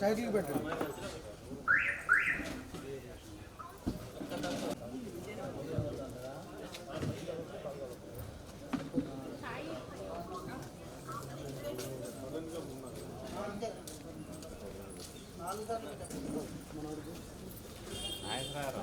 Title పెట్టండి. నాయకురారు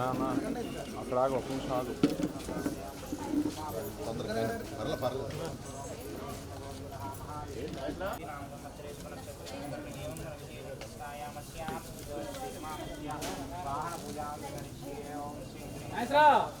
ఆయన పొద్దున్న పిల్ల పెట్టరా ఈడ యువత ఆ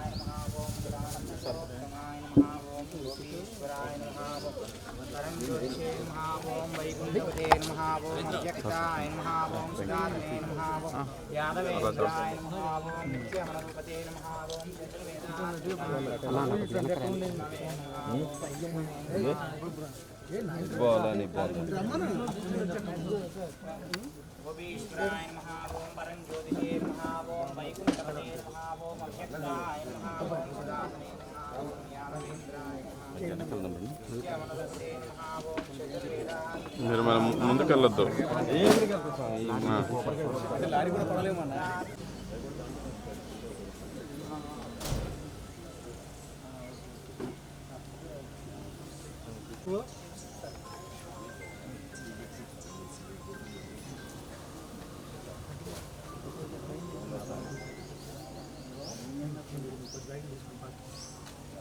దగ్గర అక్కడ ఆగు ఒక నిమిషం ఆగు భలే సార్ గోవిందాయ మహాభవం శాశ్వతాయ మహాభవం భలే వాళ్ళని వైకుంఠపతే మహాభోం అవ్యక్తాయ మహాభోం సుధాతనే మహాభోం యాదవేంద్రాయ మహాభోం నిత్యమనపతే మహాభోం పోవాలని పోవాలి గోపీశ్వరాయ మహాభోం పరంజ్యోతిషే మహాభోం వైకుంఠపతే మహాభోం అవ్యక్తాయ మహాభోం సుధాతనే మీరు మనం ముందుకెళ్ళొద్దు.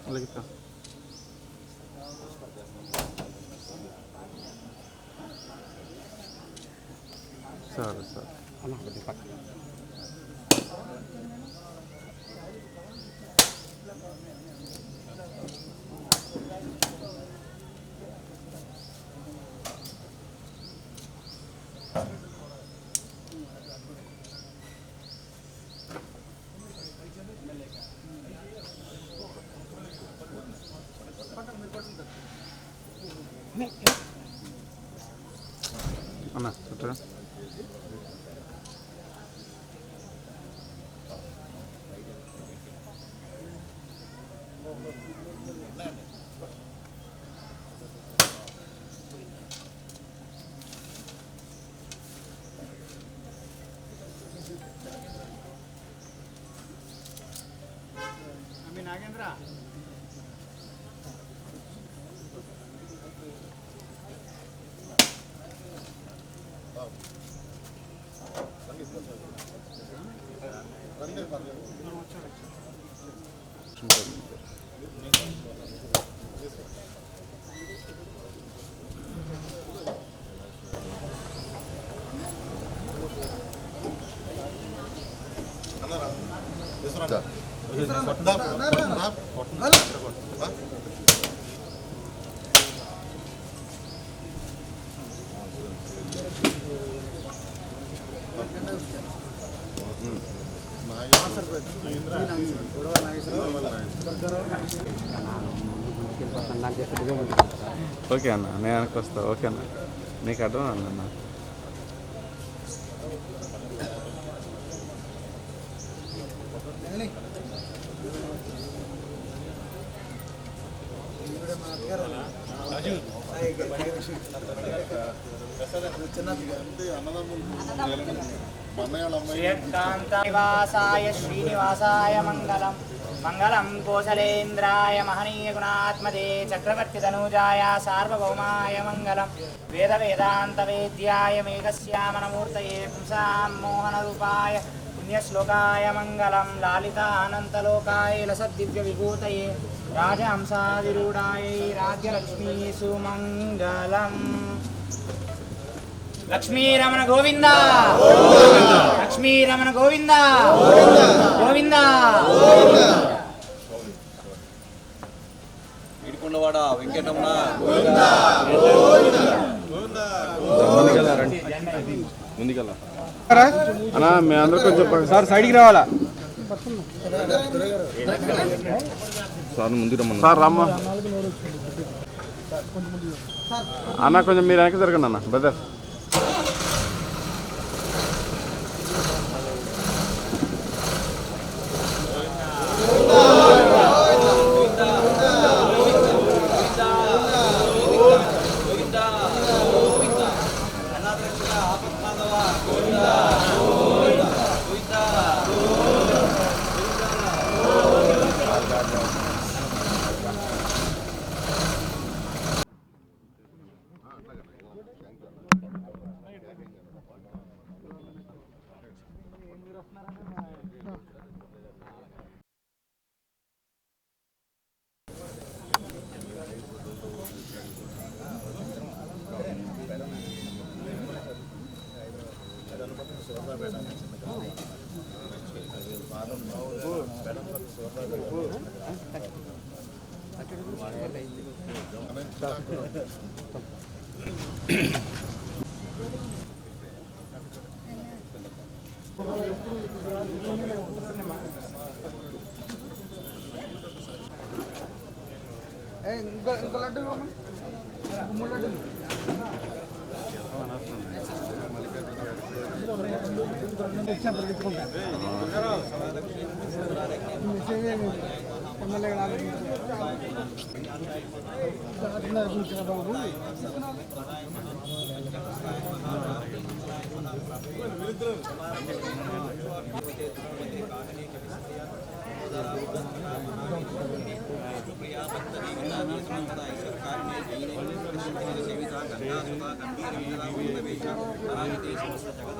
అలాగే సరే సరే అన్న చుట్టూ అమ్మి నాగేంద్ర ఓకే అన్న నేను అనుకొస్తా ఓకే అన్న. నీకు అడ్డం అన్న? శ్రీకాంతనివాసాయ శ్రీనివాసాయ మంగళం. మంగళం కోసలేంద్రాయ మహనీయ గుణాత్మదే చక్రవర్తి తనూజాయ సార్వభౌమాయ మంగళం. వేద వేదాంత వేద్యాయ మేఘశ్యామనమూర్తయే పుంసాం మోహన రూపాయ పుణ్యశ్లోకాయ మంగళం లాలితానంతలోకాయ లసద్దివ్య విభూతయే రాజహంసాదిరూఢాయ రాజ్యలక్ష్మీ సుమంగళం లక్ష్మీరమణ గోవింద! లక్ష్మీరమణ గోవింద! గోవింద! ఇడికొండవాడ వెంకటరమణ ముందుకెళ్ళా రండి ముందుకెళ్ళా అన్న మీ అందరూ కొంచెం సార్ సైడ్కి రావాలా? సార్ ముందు రమ్మన్నా. సార్ రమ్మ. అన్న కొంచెం మీరు వెనక్కి జరగండి అన్న బ్రదర్ ఎగ్జాంపుల్ ఎత్తుకుంటాను ಸೇವಿತ ಗಂಗಾ ಸುಧಾ ಗಂಭೀರ ಗಂಗಾ ಉನ್ನವೇಶ ಅನಾಗತೇಶ ಜಗದ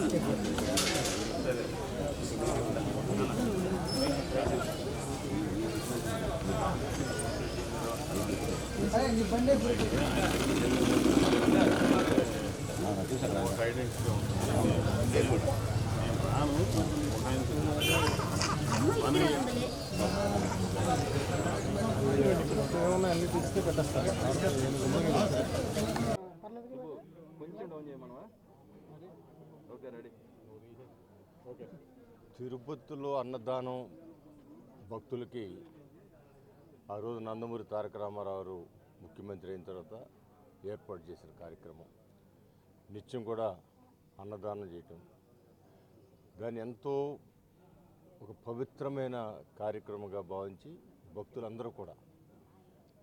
అన్ని లడ్డు ఇవ్వమ్మా. కొంచెం డౌన్ చేయమనవా ఓకే రెడీ తిరుపతిలో అన్నదానం భక్తులకి ఆ రోజు నందమూరి తారక రామారావు ముఖ్యమంత్రి అయిన తర్వాత ఏర్పాటు చేసిన కార్యక్రమం. నిత్యం కూడా అన్నదానం చేయటం. దాన్ని ఎంతో ఒక పవిత్రమైన కార్యక్రమంగా భావించి భక్తులందరూ కూడా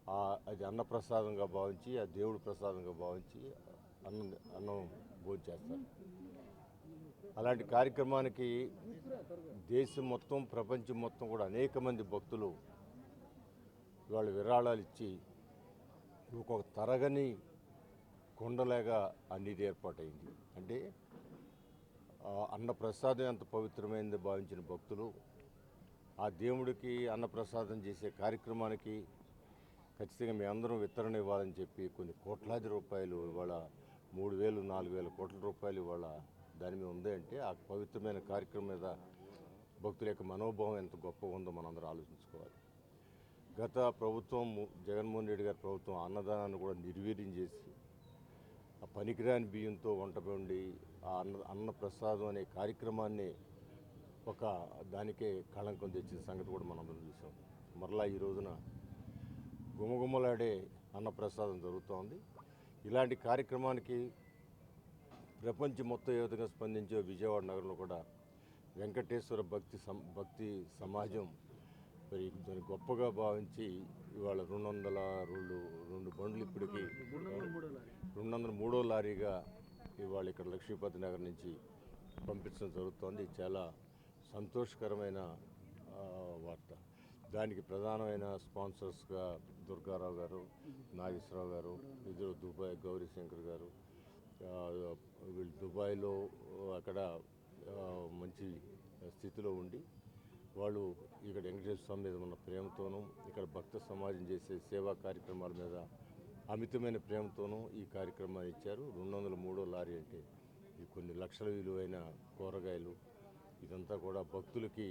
ఆ అది అన్నప్రసాదంగా భావించి ఆ దేవుడి ప్రసాదంగా భావించి అన్నం అన్నం భోజనం అలాంటి కార్యక్రమానికి దేశం మొత్తం ప్రపంచం మొత్తం కూడా అనేక మంది భక్తులు వాళ్ళు విరాళాలు ఇచ్చి ఒక తరగని కొండలాగా ఆ ఏర్పాటైంది. అంటే అన్నప్రసాదం ఎంత పవిత్రమైంది భావించిన భక్తులు ఆ దేవుడికి అన్నప్రసాదం చేసే కార్యక్రమానికి ఖచ్చితంగా మీ అందరం విత్తరణ ఇవ్వాలని చెప్పి కొన్ని కోట్లాది రూపాయలు ఇవాళ మూడు వేలు నాలుగు వేల కోట్ల రూపాయలు ఇవాళ దాని మీద ఉంది. అంటే ఆ పవిత్రమైన కార్యక్రమం మీద భక్తుల యొక్క మనోభావం ఎంత గొప్పగా ఉందో మనందరం ఆలోచించుకోవాలి. గత ప్రభుత్వం ము- జగన్మోహన్ రెడ్డి గారి ప్రభుత్వం అన్నదానాన్ని కూడా నిర్వీర్యం చేసి ఆ పనికిరాని బియ్యంతో వంట వండి ఆ అన్న అన్న ప్రసాదం అనే కార్యక్రమాన్ని ఒక దానికే కళంకం తెచ్చిన సంగతి కూడా మనం చూసాం. మరలా ఈ రోజున గుమగుమలాడే అన్నప్రసాదం జరుగుతోంది. ఇలాంటి కార్యక్రమానికి ప్రపంచం మొత్తం ఏ విధంగా స్పందించే విజయవాడ నగరంలో కూడా వెంకటేశ్వర భక్తి సం భక్తి సమాజం మరి దాన్ని గొప్పగా భావించి ఇవాళ రెండు వందల రెండు రెండు బండ్లు ఇప్పటికి రెండు వందల మూడో లారీగా ఇవాళ ఇక్కడ లక్ష్మీపతి నగర్ నుంచి పంపించడం జరుగుతోంది. చాలా సంతోషకరమైన వార్త. దానికి ప్రధానమైన స్పాన్సర్స్గా దుర్గారావు గారు నాగేశ్వరరావు గారు ఇద్దరు దుబాయ్ గౌరీశంకర్ గారు వీళ్ళు దుబాయ్లో అక్కడ మంచి స్థితిలో ఉండి వాళ్ళు ఇక్కడ వెంకటేశ్వర స్వామి మీద ఉన్న ప్రేమతోనూ ఇక్కడ భక్త సమాజం చేసే సేవా కార్యక్రమాల మీద అమితమైన ప్రేమతోనూ ఈ కార్యక్రమాన్ని ఇచ్చారు. రెండు వందల మూడో లారీ అంటే ఈ కొన్ని లక్షల విలువైన కూరగాయలు ఇదంతా కూడా భక్తులకి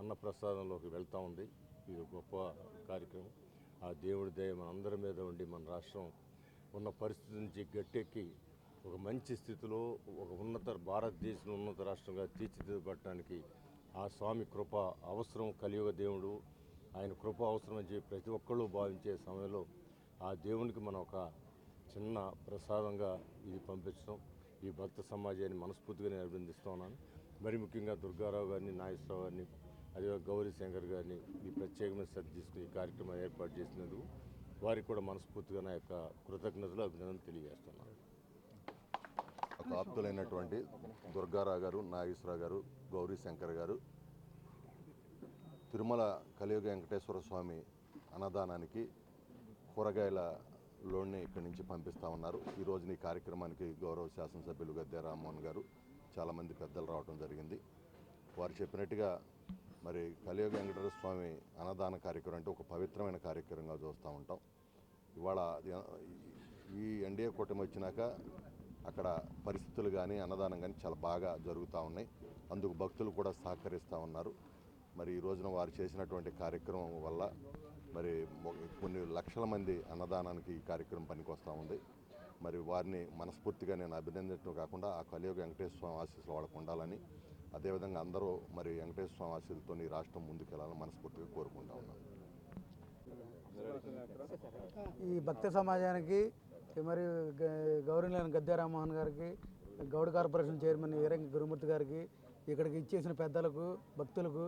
అన్నప్రసాదంలోకి వెళ్తూ ఉంది. ఇది ఒక గొప్ప కార్యక్రమం. ఆ దేవుడి దయ మన అందరి మీద ఉండి మన రాష్ట్రం ఉన్న పరిస్థితి నుంచి గట్టెక్కి ఒక మంచి స్థితిలో ఒక ఉన్నత భారతదేశం ఉన్నత రాష్ట్రంగా తీర్చిదిద్దబడటానికి ఆ స్వామి కృప అవసరం కలియుగ దేవుడు. ఆయన కృప అవసరం అని చెప్పి ప్రతి ఒక్కళ్ళు భావించే సమయంలో ఆ దేవునికి మనం ఒక చిన్న ప్రసాదంగా ఇది పంపించడం. ఈ భక్త సమాజాన్ని మనస్ఫూర్తిగా నేను అభినందిస్తూ ఉన్నాను. మరి ముఖ్యంగా దుర్గారావు గారిని నాగేశ్వరరావు గారిని అదే గౌరీ శంకర్ గారిని ఈ ప్రత్యేకమైన శ్రద్ధ తీసుకుని ఈ కార్యక్రమం ఏర్పాటు చేసినందుకు వారికి కూడా మనస్ఫూర్తిగా నా యొక్క కృతజ్ఞతలు అభినందనలు తెలియజేస్తున్నాను. ఆప్తులైనటువంటి దుర్గారావు గారు నాగేశ్వరరావు గారు గౌరీ శంకర్ గారు తిరుమల కలియుగ వెంకటేశ్వర స్వామి అన్నదానానికి కూరగాయల లోన్ని ఇక్కడి నుంచి పంపిస్తా ఉన్నారు. ఈ ఈ కార్యక్రమానికి గౌరవ శాసనసభ్యులు గద్దె రామ్మోహన్ గారు చాలామంది పెద్దలు రావడం జరిగింది. వారు చెప్పినట్టుగా మరి కలియుగ వెంకటేశ్వర స్వామి అన్నదాన కార్యక్రమం అంటే ఒక పవిత్రమైన కార్యక్రమంగా చూస్తూ ఉంటాం. ఇవాళ ఈ ఎన్డీఏ కూటమి వచ్చినాక అక్కడ పరిస్థితులు కానీ అన్నదానం కానీ చాలా బాగా జరుగుతూ ఉన్నాయి. అందుకు భక్తులు కూడా సహకరిస్తూ ఉన్నారు. మరి ఈ రోజున వారు చేసినటువంటి కార్యక్రమం వల్ల మరి కొన్ని లక్షల మంది అన్నదానానికి ఈ కార్యక్రమం పనికొస్తూ ఉంది. మరి వారిని మనస్ఫూర్తిగా నేను అభినందించడం కాకుండా ఆ కలియుగ వెంకటేశ్వర స్వామి ఆశీస్సులు వాళ్ళకు ఉండాలని అదేవిధంగా అందరూ మరి వెంకటేశ్వర స్వామి ఆశీస్సులతో ఈ రాష్ట్రం ముందుకెళ్ళాలని మనస్ఫూర్తిగా కోరుకుంటా ఉన్నాను. ఈ భక్త సమాజానికి మరి గ- గౌరవనీయులైన గద్దె రామ్మోహన్ గారికి గౌడ్ కార్పొరేషన్ చైర్మన్ ఈరంగి గురుమూర్తి గారికి ఇక్కడికి ఇచ్చేసిన పెద్దలకు భక్తులకు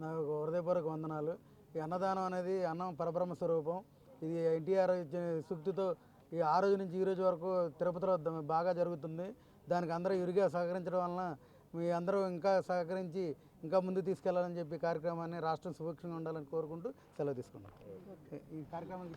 నాకు హృదయపూర్వక వందనాలు. ఈ అన్నదానం అనేది అన్నం పరబ్రహ్మ స్వరూపం. ఇది ఎన్టీఆర్ ఇచ్చిన సూక్తితో ఈ ఆ రోజు నుంచి ఈ రోజు వరకు తిరుపతిలో బాగా జరుగుతుంది. దానికి అందరూ ఇరుగా సహకరించడం వలన మీ అందరూ ఇంకా సహకరించి ఇంకా ముందు తీసుకెళ్ళాలని చెప్పి కార్యక్రమాన్ని రాష్ట్రం సుభిక్షంగా ఉండాలని కోరుకుంటూ సెలవు తీసుకున్నాం. ఈ కార్యక్రమం